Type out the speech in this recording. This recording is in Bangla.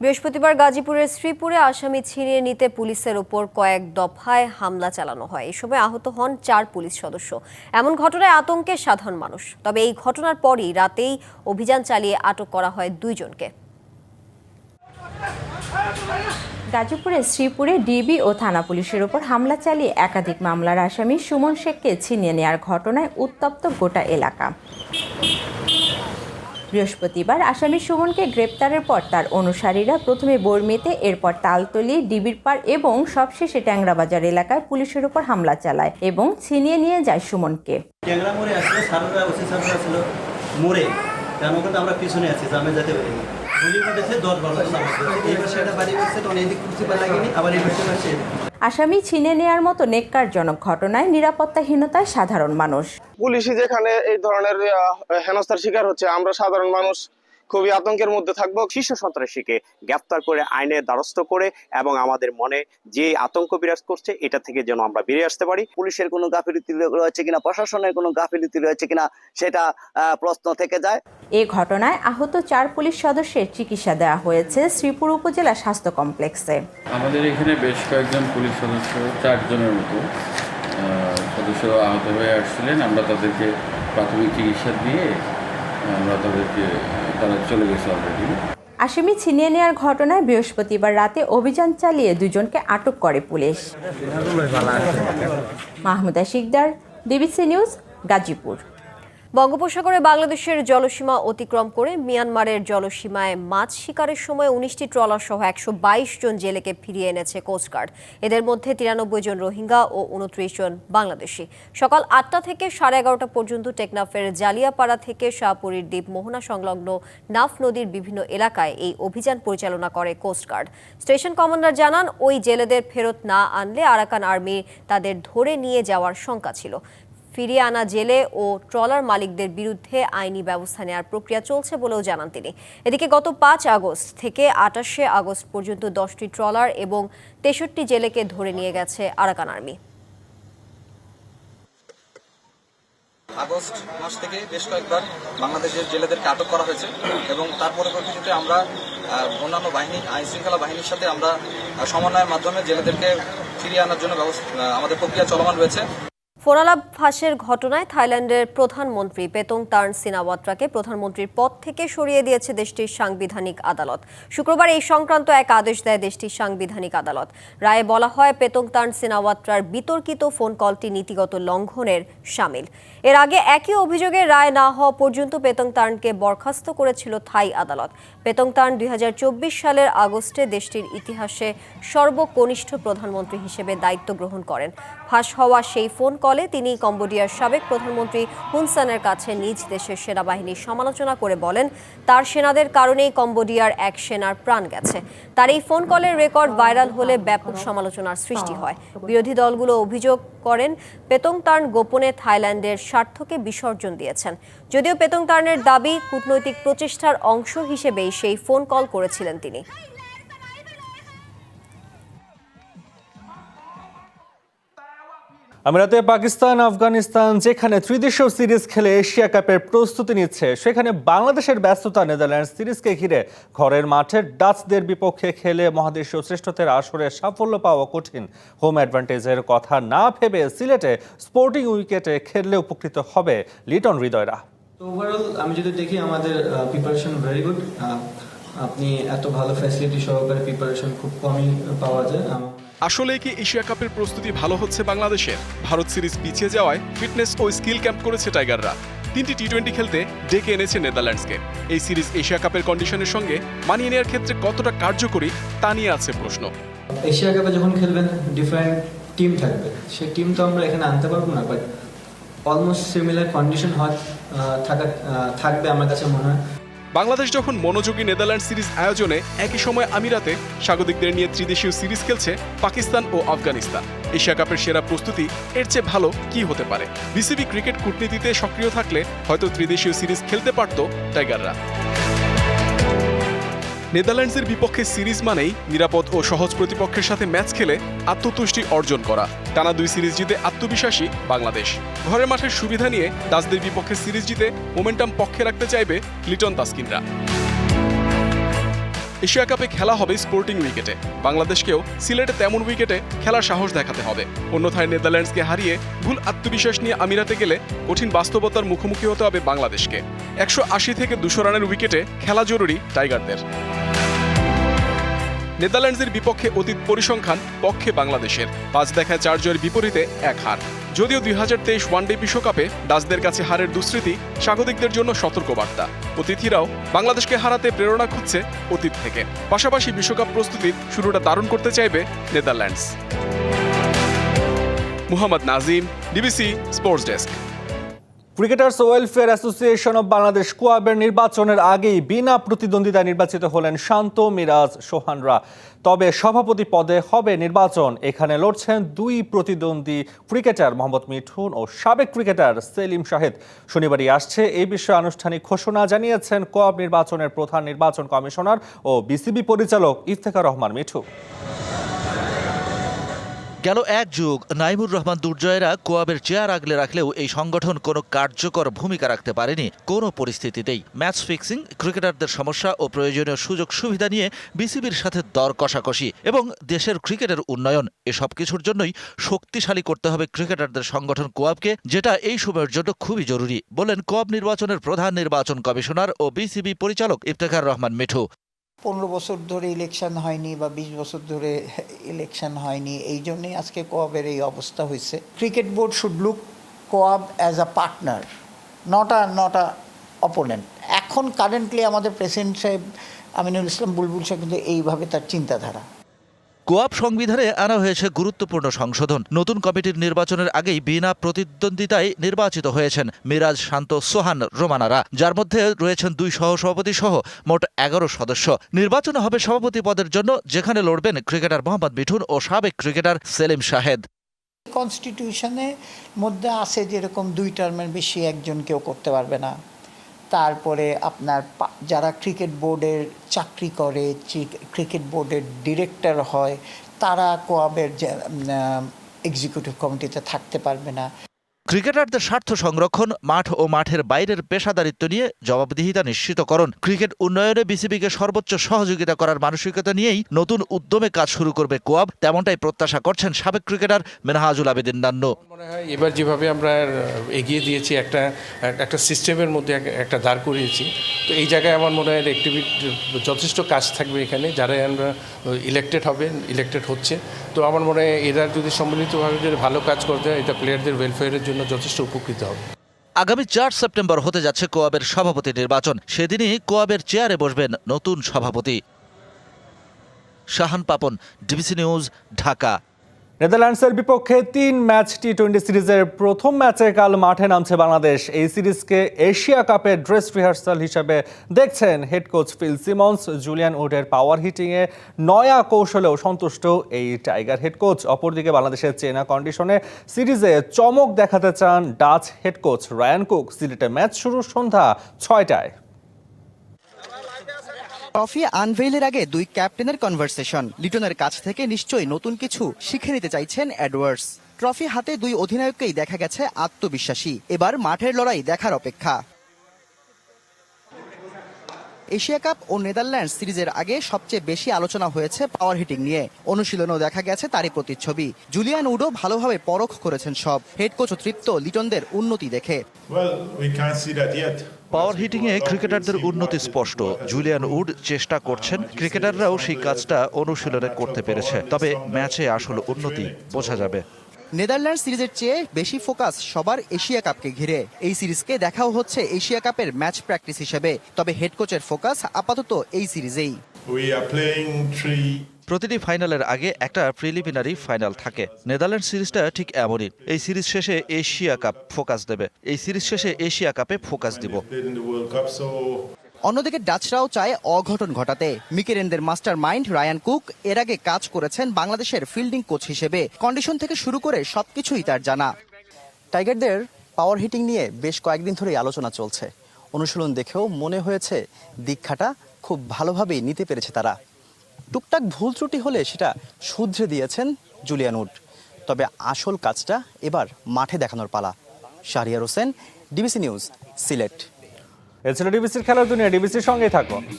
বৃহস্পতিবার গাজীপুরের শ্রীপুরে আসামি ছিনিয়ে নিতে পুলিশের ওপর কয়েক দফায় হামলা চালানো হয়। এই সময় আহত হন চার পুলিশ সদস্য। এমন ঘটনায় আতঙ্কে সাধারণ মানুষ। তবে এই ঘটনার পরই রাতেই অভিযান চালিয়ে আটক করা হয় দুইজনকে। গাজীপুরের শ্রীপুরে ডিবি ও থানা পুলিশের ওপর হামলা চালিয়ে একাধিক মামলার আসামি সুমন শেখকে ছিনিয়ে নেওয়ার ঘটনায় উত্তপ্ত গোটা এলাকা। বৃহস্পতিবার আসামি সুমনকে গ্রেপ্তারের পর তার অনুসারীরা প্রথমে বর্মিতে, এরপর তালতলি ডিবির পাড় এবং সবশেষে ট্যাংরাবাজার এলাকায় পুলিশের উপর হামলা চালায় এবং ছিনিয়ে নিয়ে যায় সুমনকে। মোড়ে আমরা পিছনে আছি যেতে পারিনি আসামি ছিনে নেয়ার মতো নেককারজনক ঘটনায় নিরাপত্তাহীনতায় সাধারণ মানুষ। পুলিশই যেখানে এই ধরনের আহ, হেনস্থার শিকার হচ্ছে আমরা সাধারণ মানুষ। খুবই আতঙ্কের মধ্যে থাকব। শীর্ষ সন্ত্রাসীকে গ্রেফতার করে আইনের দ্বারস্থ করে এবং আমাদের মনে যে আতঙ্ক বিরাজ করছে এটা থেকে যেন আমরা বেরিয়ে আসতে পারি। পুলিশের কোনো গাফিলতি রয়েছে কিনা প্রশাসনের কোনো গাফিলতি রয়েছে কিনা সেটা আহ, প্রশ্ন থেকে যায়। এ ঘটনায় আহত চার পুলিশ সদস্যের চিকিৎসা দেওয়া হয়েছে শ্রীপুর উপজেলা স্বাস্থ্য কমপ্লেক্সে। আমাদের এখানে বেশ কয়েকজন পুলিশ সদস্য চারজনের মতো সদস্য আহত হয়ে আসছিলেন। আমরা তাদেরকে প্রাথমিক চিকিৎসা দিয়ে আমরা তাদেরকে তারা চলে গেছে অলরেডি আসামি ছিনিয়ে নেওয়ার ঘটনায় বৃহস্পতিবার রাতে অভিযান চালিয়ে দুজনকে আটক করে police. Mahmuda Sikdar, BBC news, Gazipur. বঙ্গোপসাগরে বাংলাদেশের জলসীমা অতিক্রম করে মিয়ানমারের জলসীমায় মাছ শিকারের সময় উনিশটি ট্রলার সহ একশো বাইশ জন জেলেকে ফিরিয়ে এনেছে কোস্টগার্ড এদের মধ্যে তিরানব্বই জন রোহিঙ্গা ও উনত্রিশ জন বাংলাদেশি। সকাল আটটা থেকে সাড়ে এগারোটা পর্যন্ত টেকনাফের জালিয়াপাড়া থেকে শাহপুরীর দ্বীপ মোহনা সংলগ্ন নাফ নদীর বিভিন্ন এলাকায় এই অভিযান পরিচালনা করে কোস্টগার্ড স্টেশন কমান্ডার জানান, ওই জেলেদের ফেরত না আনলে আরাকান আর্মি তাদের ধরে নিয়ে যাওয়ার শঙ্কা ছিল। ফিরিয়ে আনা জেলে ও ট্রলার মালিকদের বিরুদ্ধে আইনি ব্যবস্থা নেওয়ার প্রক্রিয়া চলছে বলেও জানান তিনি। এদিকে গত পাঁচ আগস্ট থেকে আটাশে আগস্ট পর্যন্ত দশটি ট্রলার এবং তেষট্টি জেলেকে ধরে নিয়ে গেছে আরাকান আর্মি। আগস্ট মাস থেকে বেশ কয়েকবার বাংলাদেশের জেলেদেরকে আটক করা হয়েছে এবং তার পরবর্তীতে আমরা অন্যান্য বাহিনী আইন শৃঙ্খলা বাহিনীর সাথে আমরা সমন্বয়ের মাধ্যমে জেলেদেরকে ফিরিয়ে আনার জন্য ব্যবস্থা আমাদের প্রক্রিয়া চলমান রয়েছে। ফোনালাপ ফাঁসের ঘটনায় থাইল্যান্ডের প্রধানমন্ত্রী পেতং তার্ন সিনাওয়াত্রাকে প্রধানমন্ত্রীর পদ থেকে সরিয়ে দিয়েছে দেশটির সাংবিধানিক আদালত। শুক্রবার এই সংক্রান্ত এক আদেশ দেয় দেশটির সাংবিধানিক আদালত। রায়ে বলা হয় পেতং তার্ন সিনাওয়াত্রার বিতর্কিত ফোন কলটি নীতিগত লঙ্ঘনের সামিল। এর আগে একই অভিযোগে রায় না হওয়া পর্যন্ত পেতং তার্নকে বরখাস্ত করেছিল থাই আদালত। পেতং তার্ন দুই সালের আগস্টে দেশটির ইতিহাসে সর্বকনিষ্ঠ প্রধানমন্ত্রী হিসেবে দায়িত্ব গ্রহণ করেন। ফাঁস হওয়া সেই ফোন কলে তিনি কম্বোডিয়ার সাবেক প্রধানমন্ত্রী হুনসানের কাছে নিজ দেশের সেনাবাহিনীর সমালোচনা করে বলেন, তার সেনাদের কারণেই কম্বোডিয়ার এক সেনার প্রাণ গেছে। তার এই ফোন কলের রেকর্ড ভাইরাল হলে ব্যাপক সমালোচনার সৃষ্টি হয়। বিরোধী দলগুলো অভিযোগ করেন, পেতং তার্ন গোপনে থাইল্যান্ডের স্বার্থকে বিসর্জন দিয়েছেন। যদিও পেতং তার্নের দাবি কূটনৈতিক প্রচেষ্টার অংশ হিসেবেই সেই ফোন কল করেছিলেন তিনি। আমিরাতে পাকিস্তান, আফগানিস্তান, যেখানে ত্রিদেশীয় সিরিজ খেলে এশিয়া কাপের প্রস্তুতি নিচ্ছে, সেখানে বাংলাদেশের ব্যস্ততা নেদারল্যান্ড সিরিজকে ঘিরে। ঘরের মাঠে ডাচদের বিপক্ষে খেলে মহাদেশীয় শ্রেষ্ঠত্বের আসরে সাফল্য পাওয়া কঠিন। হোম অ্যাডভান্টেজের কথা না ভেবে সিলেটে স্পোর্টিং উইকেটে খেললে উপকৃত হবে লিটন হৃদয়রা। ওভারঅল আমি যদি দেখি আমাদের প্রিপারেশন ভেরি গুড আপনি এত ভালো ফ্যাসিলিটি সহকারে প্রিপারেশন খুব কমই পাওয়া যায়। আসলে কি এশিয়া কাপের প্রস্তুতি ভালো হচ্ছে বাংলাদেশের? ভারত সিরিজ পিছিয়ে যাওয়ায় ফিটনেস ও স্কিল ক্যাম্প করেছে টাইগাররা। তিনটি টি টোয়েন্টি খেলতে ডেকে এনেছে নেদারল্যান্ডসকে। এই সিরিজ এশিয়া কাপের কন্ডিশনের সঙ্গে মানিয়ে নেওয়ার ক্ষেত্রে কতটা কার্যকরী তা নিয়ে আছে প্রশ্ন। এশিয়া কাপে যখন খেলবেন ডিফারেন্ট টিম থাকবে। সেই টিম তো আমরা এখানে আনতে পারব না বাট অলমোস্ট সিমিলার কন্ডিশন হয় থাকা থাকবে আমার কাছে মনে হয়। বাংলাদেশ যখন মনোযোগী নেদারল্যান্ড সিরিজ আয়োজনে একই সময় আমিরাতে স্বাগতিকদের নিয়ে ত্রিদেশীয় সিরিজ খেলছে পাকিস্তান ও আফগানিস্তান। এশিয়া কাপের সেরা প্রস্তুতি এর চেয়ে ভালো কি হতে পারে? বিসিবি ক্রিকেট কূটনীতিতে সক্রিয় থাকলে হয়তো ত্রিদেশীয় সিরিজ খেলতে পারত টাইগাররা। নেদারল্যান্ডসের বিপক্ষে সিরিজ মানেই নিরাপদ ও সহজ প্রতিপক্ষের সাথে ম্যাচ খেলে আত্মতুষ্টি অর্জন করা। টানা দুই সিরিজ জিতে আত্মবিশ্বাসী বাংলাদেশ। ঘরের মাঠের সুবিধা নিয়ে দাসদের বিপক্ষে সিরিজ জিতে মোমেন্টাম পক্ষে রাখতে চাইবে লিটন তাস্কিনরা। এশিয়া কাপে খেলা হবে স্পোর্টিং উইকেটে। বাংলাদেশকেও সিলেটে তেমন উইকেটে খেলার সাহস দেখাতে হবে। অন্যথায় নেদারল্যান্ডসকে হারিয়ে ভুল আত্মবিশ্বাস নিয়ে আমিরাতে গেলে কঠিন বাস্তবতার মুখোমুখি হতে হবে বাংলাদেশকে। একশো আশি থেকে দুশো রানের উইকেটে খেলা জরুরি টাইগারদের। নেদারল্যান্ডসের বিপক্ষে অতীত পরিসংখ্যান পক্ষে বাংলাদেশের। পাঁচ দেখায় চার জয়ের বিপরীতে এক হার। যদিও দুই হাজার তেইশ ওয়ানডে বিশ্বকাপে ডাচদের কাছে হারের দুস্মৃতি, স্বাগতিকদের জন্য সতর্কবার্তা। অতিথিরাও বাংলাদেশকে হারাতে প্রেরণা খুঁজছে অতীত থেকে। পাশাপাশি বিশ্বকাপ প্রস্তুতির শুরুটা দারুণ করতে চাইবে Netherlands. Muhammad Nazim DBC sports desk. Cricketers welfare association of Bangladesh কোয়াবের নির্বাচনের আগেই বিনা প্রতিদ্বন্দ্বিতায় নির্বাচিত হলেন শান্ত মিরাজ সোহানরা। তবে সভাপতি পদে হবে নির্বাচন। এখানে লড়ছেন দুই প্রতিদ্বন্দ্বী ক্রিকেটার মোহাম্মদ মিঠুন ও সাবেক ক্রিকেটার সেলিম শাহেদ। শনিবারই আসছে এই বিষয়ে আনুষ্ঠানিক ঘোষণা জানিয়েছেন কোয়াব নির্বাচনের প্রধান নির্বাচন কমিশনার ও বিসিবি পরিচালক ইফতেখার রহমান মিঠু। গেল এক যুগ নাইমুর রহমান দুর্জয়েরা কোয়াবের চেয়ার আগলে রাখলেও এই সংগঠন কোনো কার্যকর ভূমিকা রাখতে পারেনি কোনো পরিস্থিতিতেই। ম্যাচ ফিক্সিং, ক্রিকেটারদের সমস্যা ও প্রয়োজনীয় সুযোগ সুবিধা নিয়ে বিসিবির সাথে দর কষাকষি এবং দেশের ক্রিকেটের উন্নয়ন এসব কিছুর জন্যই শক্তিশালী করতে হবে ক্রিকেটারদের সংগঠন কোয়াবকে, যেটা এই সময়ের জন্য খুবই জরুরি, বলেন কোয়াব নির্বাচনের প্রধান নির্বাচন কমিশনার ও বিসিবি পরিচালক ইফতেখার রহমান মিঠু। পনেরো বছর ধরে ইলেকশন হয়নি বা বিশ বছর ধরে ইলেকশন হয়নি, এই জন্যই আজকে কোয়াবের এই অবস্থা হয়েছে। Cricket board should look COAB as a partner not a not a opponent এখন কারেন্টলি আমাদের প্রেসিডেন্ট সাহেব আমিনুল ইসলাম বুলবুল সাহেব কিন্তু এইভাবে তার চিন্তাধারা। কোয়াব সংবিধানে আনা হয়েছে গুরুত্বপূর্ণ সংশোধন। নতুন কমিটির নির্বাচনের আগেই বিনা প্রতিদ্বন্দ্বিতায় নির্বাচিত হয়েছেন মিরাজ শান্ত সোহান রোমানারা। যার মধ্যে রয়েছেন দুই সহসভাপতি সহ মোট এগারো সদস্য। নির্বাচন হবে সভাপতি পদের জন্য যেখানে লড়বেন ক্রিকেটার মোহাম্মদ মিঠুন ও সাবেক ক্রিকেটার সেলিম শাহেদ। কনস্টিটিউশনের মধ্যে আছে যেরকম দুই টার্মের বেশি একজন কেউ করতে পারবে না। তারপরে আপনার যারা ক্রিকেট বোর্ডের চাকরি করে ক্রিকেট বোর্ডের ডিরেক্টর হয়, তারা কোয়াবের এক্সিকিউটিভ কমিটিতে থাকতে পারবে না। ক্রিকেটারদের স্বার্থ সংরক্ষণ, মাঠ ও মাঠের বাইরের পেশাদারিত্ব নিয়ে জবাবদিহিতা নিশ্চিতকরণ। ক্রিকেট উন্নয়নে বিসিবিকে সর্বোচ্চ সহযোগিতা করার মানসিকতা নিয়েই নতুন উদ্যমে কাজ শুরু করবে কোয়াব, তেমনটাই প্রত্যাশা করছেন সাবেক ক্রিকেটার মেনহাজুল আবেদিন নান্নু। মনে হয় এবার যেভাবে আমরা এগিয়ে দিয়েছি, একটা একটা সিস্টেমের মধ্যে একটা দাঁড় করিয়েছি, তো এই জায়গায় আমার মনে হয় অ্যাক্টিভিটি যথেষ্ট কাজ থাকবে এখানে যারা আমরা ইলেক্টেড হবে ইলেক্টেড হচ্ছে। তো আমার মনে হয় এরা যদি সম্মিলিতভাবে যদি ভালো কাজ করতে হয়, এটা প্লেয়ারদের ওয়েলফেয়ারের জন্য যথেষ্ট উপকৃত হবে। আগামী চার সেপ্টেম্বর হতে যাচ্ছে কোয়াবের সভাপতি নির্বাচন। সেদিনই কোয়াবের চেয়ারে বসবেন নতুন সভাপতি। Shahan Papon, DBC news, Dhaka. নেদারল্যান্ডসের বিপক্ষে তিন ম্যাচ টি টোয়েন্টি সিরিজের প্রথম ম্যাচে কাল মাঠে নামছে বাংলাদেশ। এই সিরিজকে এশিয়া কাপের ড্রেস রিহার্সাল হিসেবে দেখছেন head coach Phil Simmons. Julian উডের power হিটিংয়ে নয়া কৌশলেও সন্তুষ্ট এই টাইগার হেড কোচ। অপরদিকে বাংলাদেশের চেনা কন্ডিশনে সিরিজে চমক দেখাতে চান Dutch head coach Ryan Cook. সিলেটে ম্যাচ শুরু সন্ধ্যা ছয়টায়। ট্রফি আনভেইলের আগে দুই ক্যাপ্টেনের কনভারসেশন। লিটনের কাছ থেকে নিশ্চয়ই নতুন কিছু শিখে নিতে চাইছেন অ্যাডওয়ার্ডস ট্রফি হাতে দুই অধিনায়ককেই দেখা গেছে আত্মবিশ্বাসী। এবার মাঠের লড়াই দেখার অপেক্ষা। এশিয়া কাপ ও নেদারল্যান্ড সিরিজের আগে সবচেয়ে বেশি আলোচনা হয়েছে পাওয়ার হিটিং নিয়ে। অনুশীলনেও দেখা গেছে তারই প্রতিচ্ছবি। জুলিয়ান উডো ভালোভাবে পরখ করেছেন সব। হেড কোচ তৃপ্ত লিটনদের উন্নতি দেখে। পাওয়ার হিটিংয়ে ক্রিকেটারদের উন্নতি স্পষ্ট। জুলিয়ান উড চেষ্টা করছেন ক্রিকেটাররাও সেই কাজটা অনুশীলনে করতে পেরেছে। তবে ম্যাচে আসল উন্নতি বোঝা যাবে। নেদারল্যান্ড সিরিজের চেয়ে বেশি ফোকাস সবার এশিয়া কাপকে ঘিরে। এই সিরিজকে দেখাও হচ্ছে এশিয়া কাপের ম্যাচ প্র্যাকটিস হিসেবে। তবে হেড কোচের ফোকাস আপাতত এই সিরিজেই। প্রতিটি ফাইনালের আগে একটা প্রিলিমিনারি ফাইনাল থাকে। নেদারল্যান্ড সিরিজটা ঠিক এমনই। এই সিরিজ শেষে এশিয়া কাপ ফোকাস দেবে। এই সিরিজ শেষে এশিয়া কাপে ফোকাস দিব। অন্যদিকে ডাচরাও চায় অঘটন ঘটাতে। মিকেরেনদের মাস্টার মাইন্ড রায়ান কুক এর আগে কাজ করেছেন বাংলাদেশের ফিল্ডিং কোচ হিসেবে। কন্ডিশন থেকে শুরু করে সবকিছুই তার জানা। টাইগারদের পাওয়ার হিটিং নিয়ে বেশ কয়েকদিন ধরেই আলোচনা চলছে। অনুশীলন দেখেও মনে হয়েছে দীক্ষাটা খুব ভালোভাবেই নিতে পেরেছে তারা। টুকটাক ভুল ত্রুটি হলে সেটা শুধরে দিয়েছেন জুলিয়ান উড। তবে আসল কাজটা এবার মাঠে দেখানোর পালা। Shahriar Hossain, DBC news, Sylhet. এছাড়া ডিবিসির খেলার দুনিয়া, ডিবিসির সঙ্গেই থাকুন।